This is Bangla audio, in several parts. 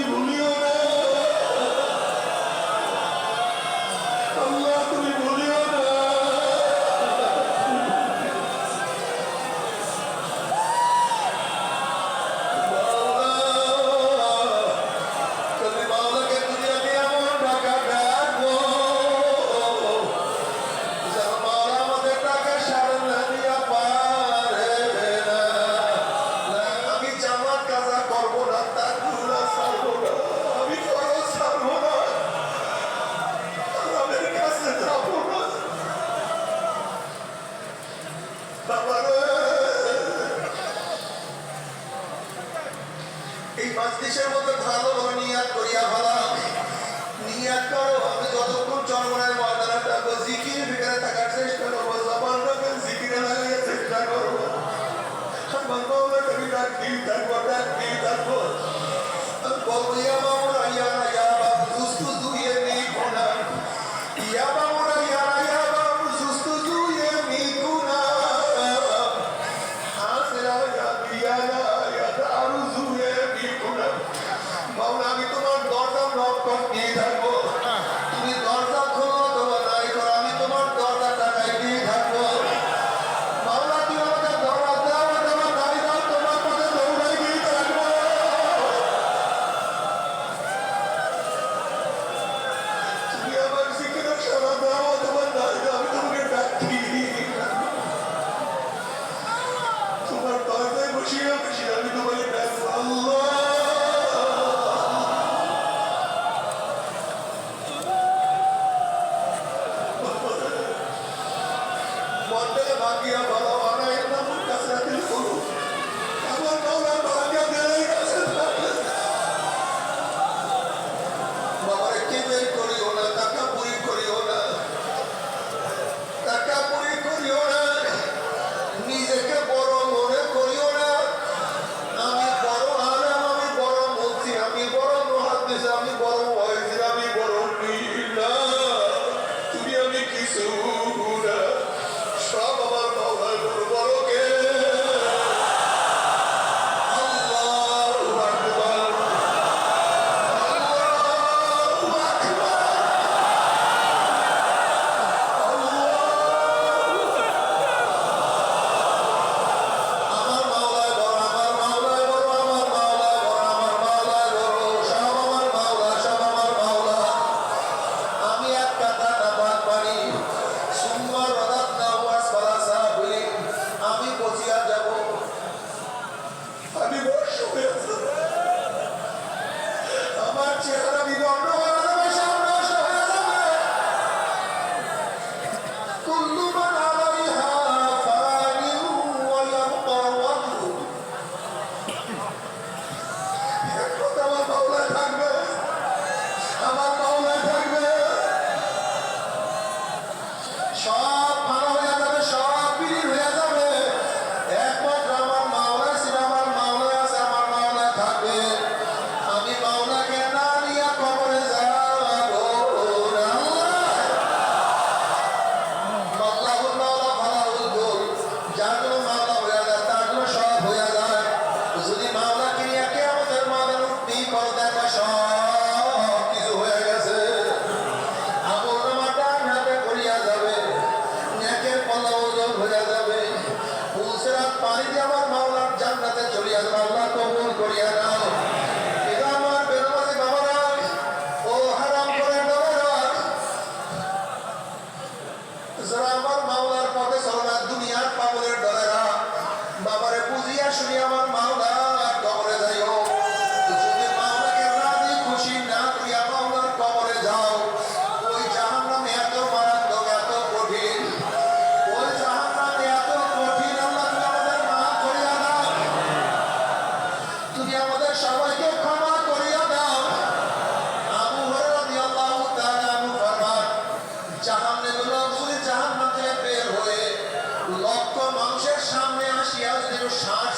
tribunio. وَاتَّقَ بَاقِيَ فَلَوْ عَلَيْنَا مُنْكَسْرَةِ الْقُلُوبِ أَوَلْ قَوْلَ আমার পাওনা থাকবে। সব ষাট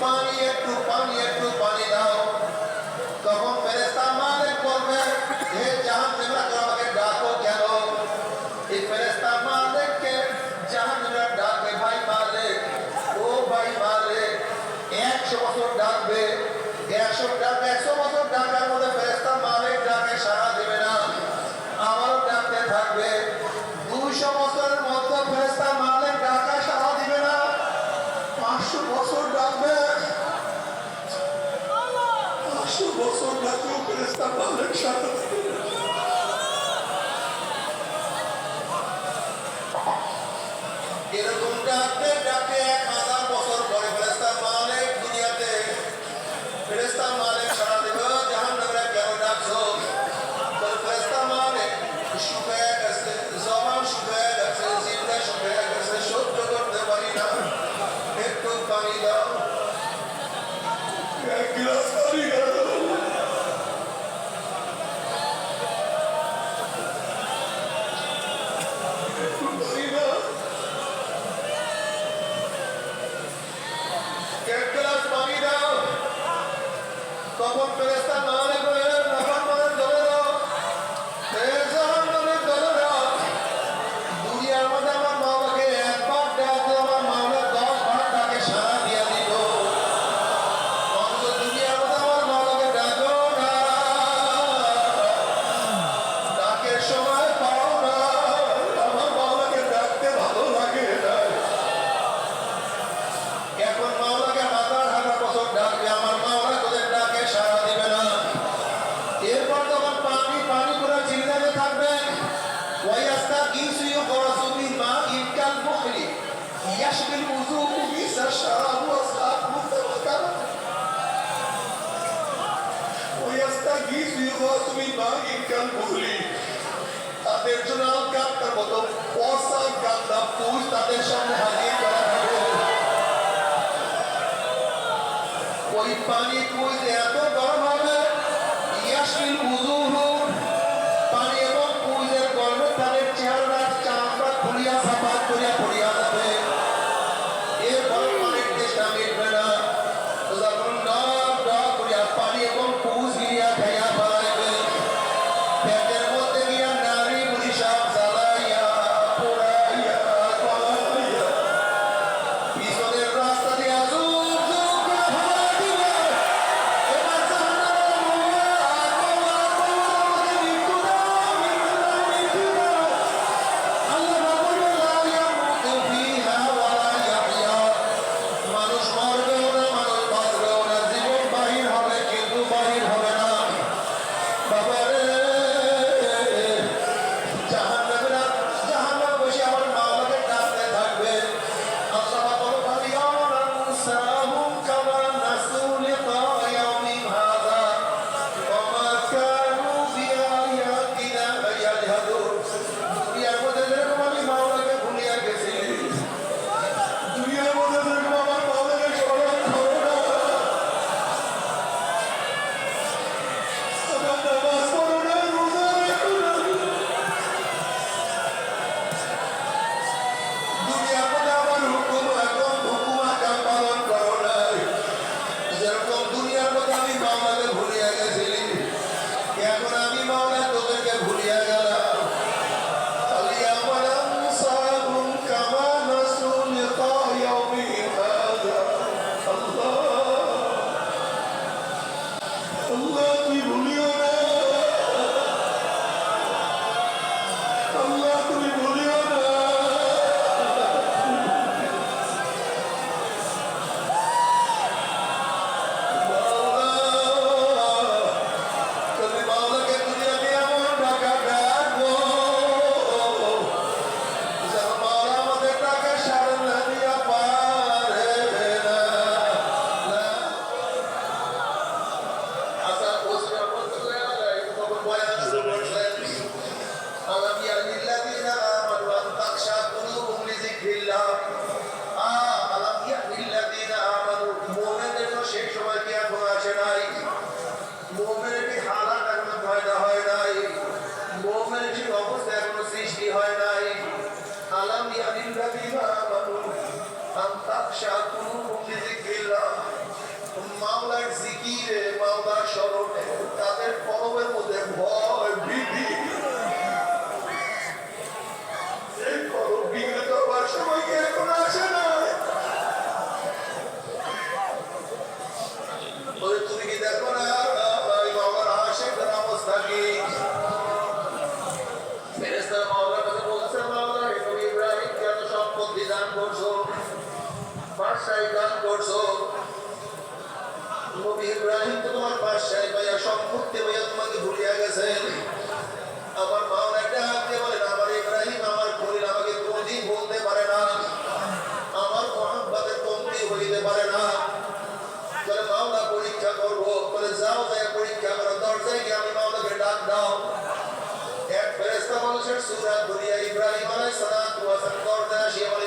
Stefania এরকমটা şartı. এরকম ডাকতে বছর পরে ফেরেস্তা দুনিয়াতে ফেরেস্তা da PUS está deixando o Radinho para Foi pânico e الله بنيان করছ? পাশায় দান করছ? নবী ইব্রাহিম তো তোমার পাশায় ভাইয়া সম্পত্তি ভাইয়া তোমাকে ভুলিয়া গেছেন আমার মা একটা হাত দিয়ে বলেন আমার ইব্রাহিম, আমার খলিল আমাকে কোনদিন বলতে পারে না। আমার মহাব্বাতের কমতি হইতে পারে না। তাহলে মাওলা, পরীক্ষা করব। তাহলে যাও তাই পরীক্ষা করো। দরজায় গিয়ে আমি মাওলাকে ডাক দাও। এক ফেরেস্তা মানুষের সুরা দুনিয়া ইব্রাহিম আলাইহিস সালাম দরজায় আসিয়া বলে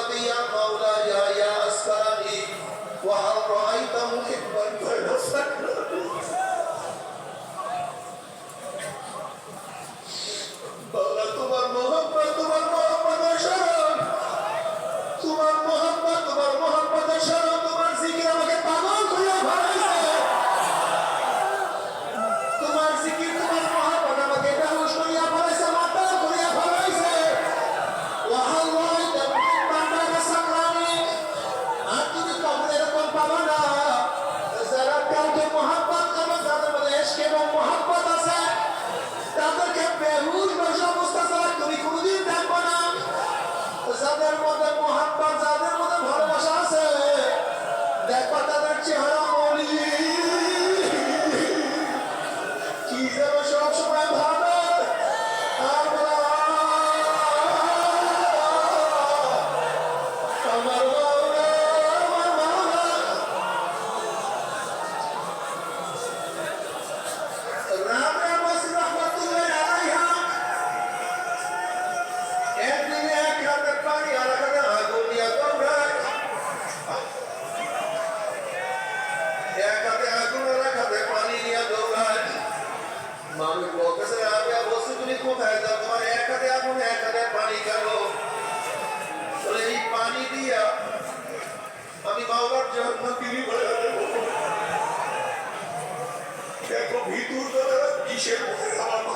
মুহাব্বতি ইয়া ইয়া আসকারানি ওয়া হাল রাআইতা মুহিব্বান Burada da bir şey her zaman